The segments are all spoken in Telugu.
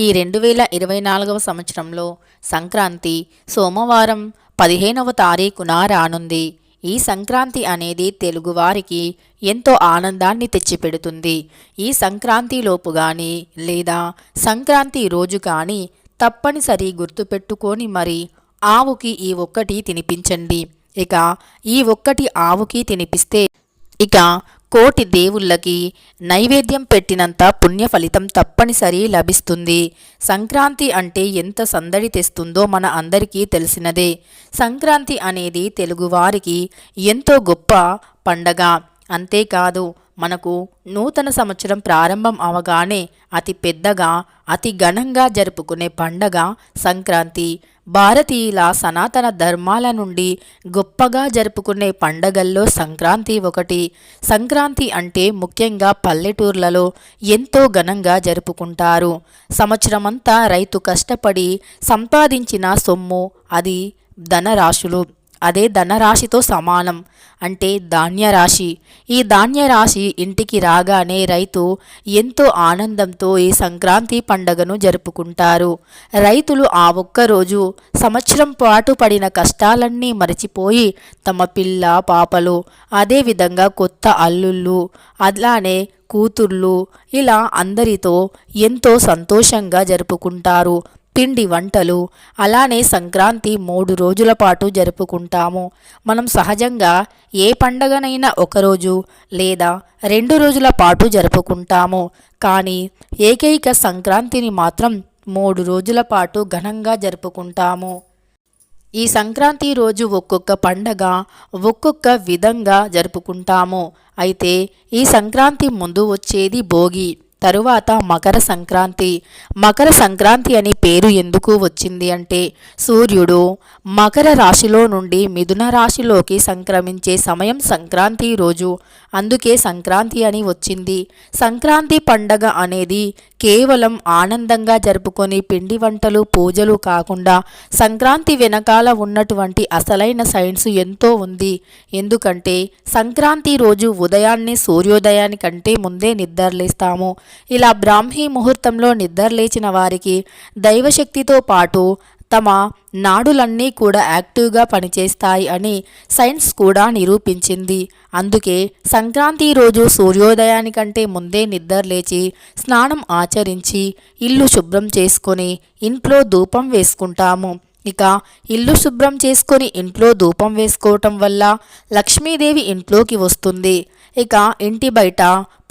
ఈ రెండు వేల ఇరవై నాలుగవ సంవత్సరంలో సంక్రాంతి సోమవారం పదిహేనవ తారీఖున రానుంది. ఈ సంక్రాంతి అనేది తెలుగువారికి ఎంతో ఆనందాన్ని తెచ్చిపెడుతుంది. ఈ సంక్రాంతిలోపు కానీ లేదా సంక్రాంతి రోజు కానీ తప్పనిసరి గుర్తుపెట్టుకొని మరి ఆవుకి ఈ ఒక్కటి తినిపించండి. ఇక ఈ ఒక్కటి ఆవుకి తినిపిస్తే ఇక కోటి దేవుళ్ళకి నైవేద్యం పెట్టినంత పుణ్య ఫలితం తప్పనిసరి లభిస్తుంది. సంక్రాంతి అంటే ఎంత సందడి తెస్తుందో మన అందరికీ తెలిసినదే. సంక్రాంతి అనేది తెలుగువారికి ఎంతో గొప్ప పండగ. అంతేకాదు మనకు నూతన సంవత్సరం ప్రారంభం అవగానే అతి పెద్దగా అతి ఘనంగా జరుపుకునే పండగ సంక్రాంతి. భారతీయుల సనాతన ధర్మాల నుండి గొప్పగా జరుపుకునే పండగల్లో సంక్రాంతి ఒకటి. సంక్రాంతి అంటే ముఖ్యంగా పల్లెటూర్లలో ఎంతో ఘనంగా జరుపుకుంటారు. సంవత్సరమంతా రైతు కష్టపడి సంపాదించిన సొమ్ము అది ధనరాశులు. అదే ధనరాశితో సమానం. అంటే ధాన్యరాశి. ఈ ధాన్యరాశి ఇంటికి రాగానే రైతు ఎంతో ఆనందంతో ఈ సంక్రాంతి పండగను జరుపుకుంటారు. రైతులు ఆ ఒక్కరోజు సంవత్సరం పాటు పడిన కష్టాలన్నీ మరచిపోయి తమ పిల్ల పాపలు అదేవిధంగా కొత్త అల్లుళ్ళు అలానే కూతుర్లు ఇలా అందరితో ఎంతో సంతోషంగా జరుపుకుంటారు. పిండి వంటలు అలానే సంక్రాంతి మూడు రోజుల పాటు జరుపుకుంటాము. మనం సహజంగా ఏ పండగనైనా ఒకరోజు లేదా రెండు రోజుల పాటు జరుపుకుంటాము. కానీ ఏకైక సంక్రాంతిని మాత్రం మూడు రోజుల పాటు ఘనంగా జరుపుకుంటాము. ఈ సంక్రాంతి రోజు ఒక్కొక్క పండగ ఒక్కొక్క విధంగా జరుపుకుంటాము. అయితే ఈ సంక్రాంతి ముందు వచ్చేది భోగి. తరువాత మకర సంక్రాంతి. మకర సంక్రాంతి అని పేరు ఎందుకు వచ్చింది అంటే సూర్యుడు మకర రాశిలో నుండి మిథున రాశిలోకి సంక్రమించే సమయం సంక్రాంతి రోజు. అందుకే సంక్రాంతి అని వచ్చింది. సంక్రాంతి పండగ అనేది కేవలం ఆనందంగా జరుపుకొని పిండి వంటలు పూజలు కాకుండా సంక్రాంతి వెనకాల ఉన్నటువంటి అసలైన సైన్స్ ఎంతో ఉంది. ఎందుకంటే సంక్రాంతి రోజు ఉదయాన్నే సూర్యోదయానికంటే ముందే నిద్రలేస్తాము. ఇలా బ్రాహ్మీ ముహూర్తంలో నిద్రలేచిన వారికి దైవశక్తితో పాటు తమ నాడులన్నీ కూడా యాక్టివ్గా పనిచేస్తాయి అని సైన్స్ కూడా నిరూపించింది. అందుకే సంక్రాంతి రోజు సూర్యోదయానికంటే ముందే నిద్రలేచి స్నానం ఆచరించి ఇల్లు శుభ్రం చేసుకొని ఇంట్లో ధూపం వేసుకుంటాము. ఇక ఇల్లు శుభ్రం చేసుకొని ఇంట్లో ధూపం వేసుకోవటం వల్ల లక్ష్మీదేవి ఇంట్లోకి వస్తుంది. ఇక ఇంటి బయట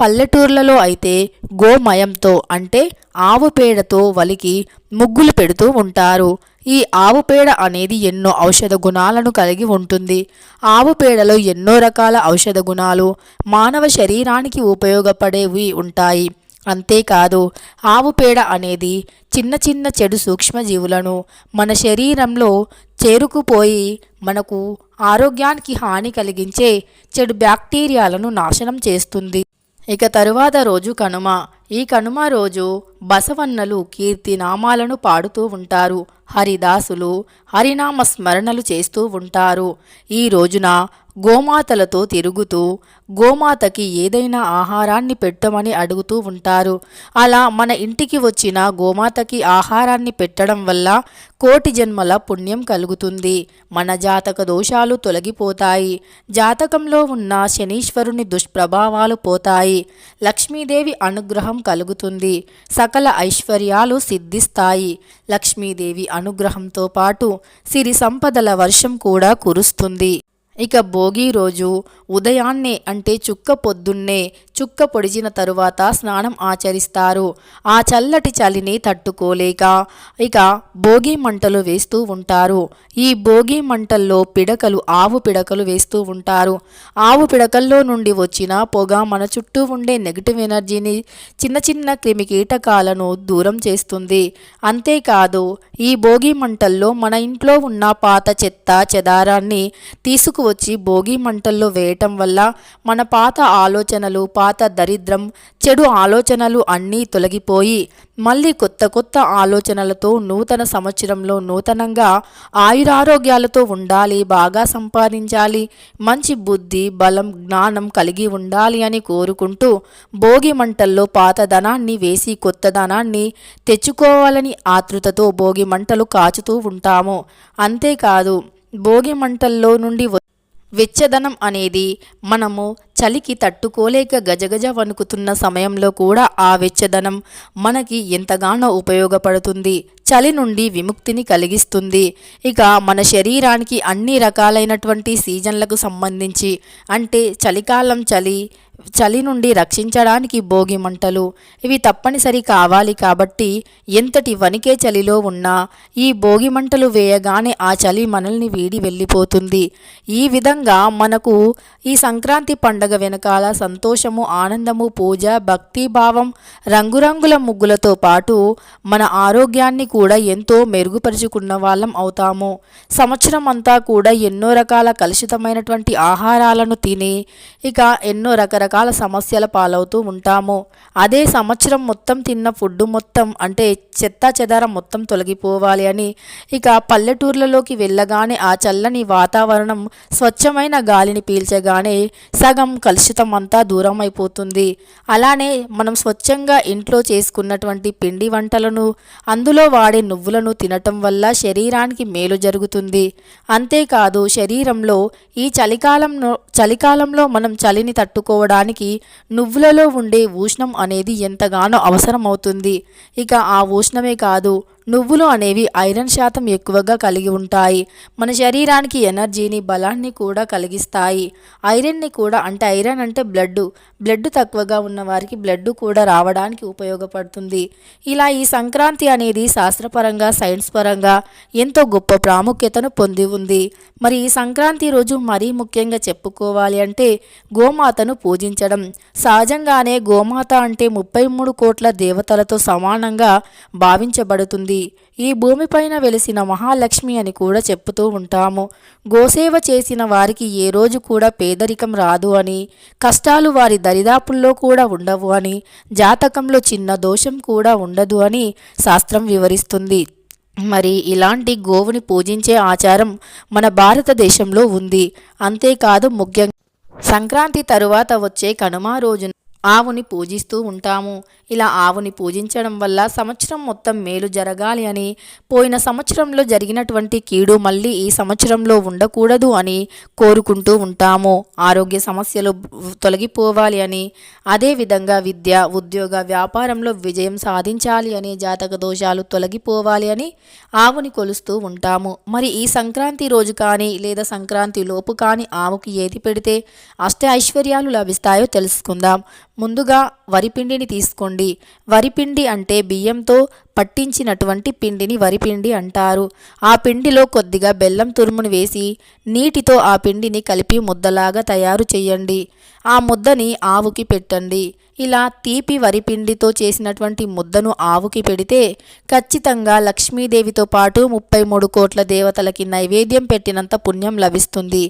పల్లెటూర్లలో అయితే గోమయంతో అంటే ఆవు పేడతో వలికి ముగ్గులు పెడుతూ ఉంటారు. ఈ ఆవు పేడ అనేది ఎన్నో ఔషధ గుణాలను కలిగి ఉంటుంది. ఆవు పేడలో ఎన్నో రకాల ఔషధ గుణాలు మానవ శరీరానికి ఉపయోగపడేవి ఉంటాయి. అంతేకాదు ఆవు పేడ అనేది చిన్న చిన్న చెడు సూక్ష్మజీవులను మన శరీరంలో చేరుకుపోయి మనకు ఆరోగ్యానికి హాని కలిగించే చెడు బ్యాక్టీరియాలను నాశనం చేస్తుంది. ఇక తరువాత రోజు కనుమ. ఈ కనుమ రోజు బసవన్నలు కీర్తినామాలను పాడుతూ ఉంటారు. హరిదాసులు హరినామ స్మరణలు చేస్తూ ఉంటారు. ఈ రోజున గోమాతలతో తిరుగుతూ గోమాతకి ఏదైనా ఆహారాన్ని పెట్టమని అడుగుతూ ఉంటారు. అలా మన ఇంటికి వచ్చిన గోమాతకి ఆహారాన్ని పెట్టడం వల్ల కోటి జన్మల పుణ్యం కలుగుతుంది. మన జాతక దోషాలు తొలగిపోతాయి. జాతకంలో ఉన్న శనీశ్వరుని దుష్ప్రభావాలు పోతాయి. లక్ష్మీదేవి అనుగ్రహం కలుగుతుంది. సకల ఐశ్వర్యాలు సిద్ధిస్తాయి. లక్ష్మీదేవి అనుగ్రహంతో పాటు సిరి సంపదల వర్షం కూడా కురుస్తుంది. ఇక భోగి రోజు ఉదయాన్నే అంటే చుక్క పొద్దున్నే చుక్క పొడిచిన తరువాత స్నానం ఆచరిస్తారు. ఆ చల్లటి చలిని తట్టుకోలేక ఇక భోగి మంటలు వేస్తూ ఉంటారు. ఈ భోగి మంటల్లో పిడకలు ఆవు పిడకలు వేస్తూ ఉంటారు. ఆవు పిడకల్లో నుండి వచ్చిన పొగ మన చుట్టూ ఉండే నెగిటివ్ ఎనర్జీని చిన్న చిన్న క్రిమి కీటకాలను దూరం చేస్తుంది. అంతేకాదు ఈ భోగి మంటల్లో మన ఇంట్లో ఉన్న పాత చెత్త చెదారాన్ని తీసుకు వచ్చి భోగి మంటల్లో వేయటం వల్ల మన పాత ఆలోచనలు పాత దరిద్రం చెడు ఆలోచనలు అన్నీ తొలగిపోయి మళ్ళీ కొత్త కొత్త ఆలోచనలతో నూతన సంవత్సరంలో నూతనంగా ఆయురారోగ్యాలతో ఉండాలి బాగా సంపాదించాలి మంచి బుద్ధి బలం జ్ఞానం కలిగి ఉండాలి అని కోరుకుంటూ భోగి మంటల్లో పాత ధనాన్ని వేసి కొత్త ధనాన్ని తెచ్చుకోవాలని ఆతృతతో భోగి మంటలు కాచుతూ ఉంటాము. అంతేకాదు భోగి మంటల్లో నుండి వెచ్చదనం అనేది మనము చలికి తట్టుకోలేక గజగజ వణుకుతున్న సమయంలో కూడా ఆ వెచ్చదనం మనకి ఎంతగానో ఉపయోగపడుతుంది. చలి నుండి విముక్తిని కలిగిస్తుంది. ఇక మన శరీరానికి అన్ని రకాలైనటువంటి సీజన్లకు సంబంధించి అంటే చలికాలం చలి చలి నుండి రక్షించడానికి భోగి మంటలు ఇవి తప్పనిసరి కావాలి కాబట్టి ఎంతటి వణికే చలిలో ఉన్నా ఈ భోగి మంటలు వేయగానే ఆ చలి మనల్ని వీడి వెళ్ళిపోతుంది. ఈ విధంగా మనకు ఈ సంక్రాంతి పండుగ వెనకాల సంతోషము ఆనందము పూజ భక్తి భావం రంగురంగుల ముగ్గులతో పాటు మన ఆరోగ్యాన్ని కూడా ఎంతో మెరుగుపరుచుకున్న వాళ్ళం అవుతాము. సంవత్సరం అంతా కూడా ఎన్నో రకాల కలుషితమైనటువంటి ఆహారాలను తిని ఇక ఎన్నో రకరకాల సమస్యల పాలవుతూ ఉంటాము. అదే సంవత్సరం మొత్తం తిన్న ఫుడ్ మొత్తం అంటే చెత్త చెదారం మొత్తం తొలగిపోవాలి అని ఇక పల్లెటూర్లలోకి వెళ్ళగానే ఆ చల్లని వాతావరణం స్వచ్ఛమైన గాలిని పీల్చగానే సగం కలుషితం అంతా దూరం అయిపోతుంది అలానే మనం స్వచ్ఛంగా ఇంట్లో చేసుకున్నటువంటి పిండి వంటలను అందులో వాడే నువ్వులను తినటం వల్ల శరీరానికి మేలు జరుగుతుంది. అంతేకాదు శరీరంలో ఈ చలికాలంలో చలికాలంలో మనం చలిని తట్టుకోవడానికి నువ్వులలో ఉండే ఉష్ణం అనేది ఎంతగానో అవసరం అవుతుంది ఇక ఆ ఉష్ణమే కాదు నువ్వులు అనేవి ఐరన్ శాతం ఎక్కువగా కలిగి ఉంటాయి. మన శరీరానికి ఎనర్జీని బలాన్ని కూడా కలిగిస్తాయి. ఐరన్ని కూడా అంటే ఐరన్ అంటే బ్లడ్ బ్లడ్ తక్కువగా ఉన్న వారికి బ్లడ్ కూడా రావడానికి ఉపయోగపడుతుంది. ఇలా ఈ సంక్రాంతి అనేది శాస్త్రపరంగా సైన్స్ పరంగా ఎంతో గొప్ప ప్రాముఖ్యతను పొంది ఉంది. మరి ఈ సంక్రాంతి రోజు మరీ ముఖ్యంగా చెప్పుకోవాలి అంటే గోమాతను పూజించడం. సహజంగానే గోమాత అంటే ముప్పై మూడు కోట్ల దేవతలతో సమానంగా భావించబడుతుంది. ఈ భూమిపైన వెలిసిన మహాలక్ష్మి అని కూడా చెప్పుతూ ఉంటాము. గోసేవ చేసిన వారికి ఏ రోజు కూడా పేదరికం రాదు అని కష్టాలు వారి దరిదాపుల్లో కూడా ఉండవు అని జాతకంలో చిన్న దోషం కూడా ఉండదు అని శాస్త్రం వివరిస్తుంది. మరి ఇలాంటి గోవుని పూజించే ఆచారం మన భారతదేశంలో ఉంది. అంతేకాదు ముఖ్యంగా సంక్రాంతి తరువాత వచ్చే కనుమ రోజున ఆవుని పూజిస్తూ ఉంటాము. ఇలా ఆవుని పూజించడం వల్ల సంవత్సరం మొత్తం మేలు జరగాలి అని పోయిన సంవత్సరంలో జరిగినటువంటి కీడు మళ్ళీ ఈ సంవత్సరంలో ఉండకూడదు అని కోరుకుంటూ ఉంటాము. ఆరోగ్య సమస్యలు తొలగిపోవాలి అని అదేవిధంగా విద్య ఉద్యోగ వ్యాపారంలో విజయం సాధించాలి అని జాతక దోషాలు తొలగిపోవాలి అని ఆవుని కొలుస్తూ ఉంటాము. మరి ఈ సంక్రాంతి రోజు కానీ లేదా సంక్రాంతి లోపు కానీ ఆవుకి ఏది పెడితే అష్ట ఐశ్వర్యాలు లభిస్తాయో తెలుసుకుందాం. ముందుగా వరిపిండిని తీసుకోండి. వరిపిండి అంటే బియ్యంతో పట్టించినటువంటి పిండిని వరిపిండి అంటారు. ఆ పిండిలో కొద్దిగా బెల్లం తురుమును వేసి నీటితో ఆ పిండిని కలిపి ముద్దలాగా తయారు చేయండి. ఆ ముద్దని ఆవుకి పెట్టండి. ఇలా తీపి వరిపిండితో చేసినటువంటి ముద్దను ఆవుకి పెడితే ఖచ్చితంగా లక్ష్మీదేవితో పాటు ముప్పై మూడు కోట్ల దేవతలకి నైవేద్యం పెట్టినంత పుణ్యం లభిస్తుంది.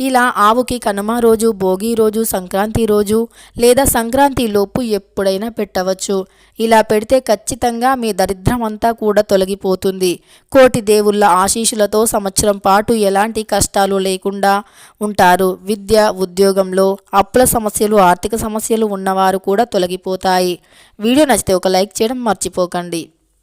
ఇలా ఆవుకి కనుమ రోజు భోగి రోజు సంక్రాంతి రోజు లేదా సంక్రాంతి లోపు ఎప్పుడైనా పెట్టవచ్చు. ఇలా పెడితే ఖచ్చితంగా మీ దరిద్రం అంతా కూడా తొలగిపోతుంది. కోటి దేవుళ్ళ ఆశీషులతో సంవత్సరం పాటు ఎలాంటి కష్టాలు లేకుండా ఉంటారు. విద్య ఉద్యోగంలో అప్పుల సమస్యలు ఆర్థిక సమస్యలు ఉన్నవారు కూడా కూడా తొలగిపోతాయి. వీడియో నచ్చితే ఒక లైక్ చేయడం మర్చిపోకండి.